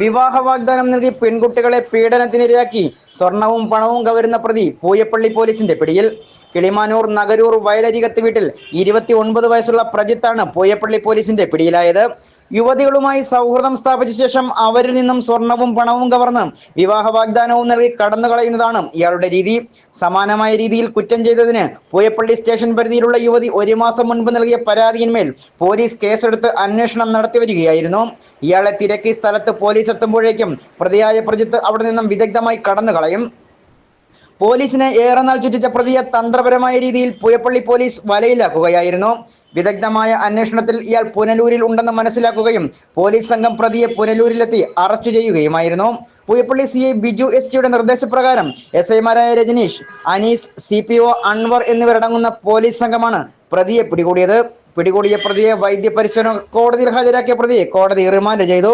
വിവാഹ വാഗ്ദാനം നൽകി പെൺകുട്ടികളെ പീഡനത്തിനിരയാക്കി സ്വർണവും പണവും കവരുന്ന പ്രതി പൂയപ്പള്ളി പോലീസിന്റെ പിടിയിൽ. കിളിമാനൂർ നഗരൂർ വയലരികത്ത് വീട്ടിൽ ഇരുപത്തി ഒൻപത് വയസ്സുള്ള പ്രജിത്താണ് പൂയപ്പള്ളി പോലീസിന്റെ പിടിയിലായത്. യുവതികളുമായി സൗഹൃദം സ്ഥാപിച്ച ശേഷം അവരിൽ നിന്നും സ്വർണവും പണവും കവർന്ന് വിവാഹ വാഗ്ദാനവും നൽകി കടന്നു കളയുന്നതാണ് ഇയാളുടെ രീതി. സമാനമായ രീതിയിൽ കുറ്റം ചെയ്തതിന് പൂയപ്പള്ളി സ്റ്റേഷൻ പരിധിയിലുള്ള യുവതി ഒരു മാസം മുൻപ് നൽകിയ പരാതിയിന്മേൽ പോലീസ് കേസെടുത്ത് അന്വേഷണം നടത്തി വരികയായിരുന്നു. ഇയാളെ തിരക്കി സ്ഥലത്ത് പോലീസ് എത്തുമ്പോഴേക്കും പ്രതിയായ പ്രജിത്ത് അവിടെ നിന്നും വിദഗ്ധമായി കടന്നു കളയും. പോലീസിനെ ഏറെ നാൾ ചുറ്റിച്ച പ്രതിയെ തന്ത്രപരമായ രീതിയിൽ പുയപ്പള്ളി പോലീസ് വലയിലാക്കുകയായിരുന്നു. വിദഗ്ധമായ അന്വേഷണത്തിൽ ഇയാൾ പുനലൂരിൽ ഉണ്ടെന്ന് മനസ്സിലാക്കുകയും പോലീസ് സംഘം പ്രതിയെ പുനലൂരിലെത്തി arrest ചെയ്യുകയുമായിരുന്നു. Pooyappally C I Biju S ടിയുടെ നിർദ്ദേശപ്രകാരം എസ് ഐമാരായ Rajaneesh Anees C P O Anwar എന്നിവരടങ്ങുന്ന പോലീസ് സംഘമാണ് പ്രതിയെ പിടികൂടിയത്. പിടികൂടിയ പ്രതിയെ വൈദ്യപരിശോധന കോടതിയിൽ ഹാജരാക്കിയ പ്രതിയെ കോടതി റിമാൻഡ് ചെയ്തു.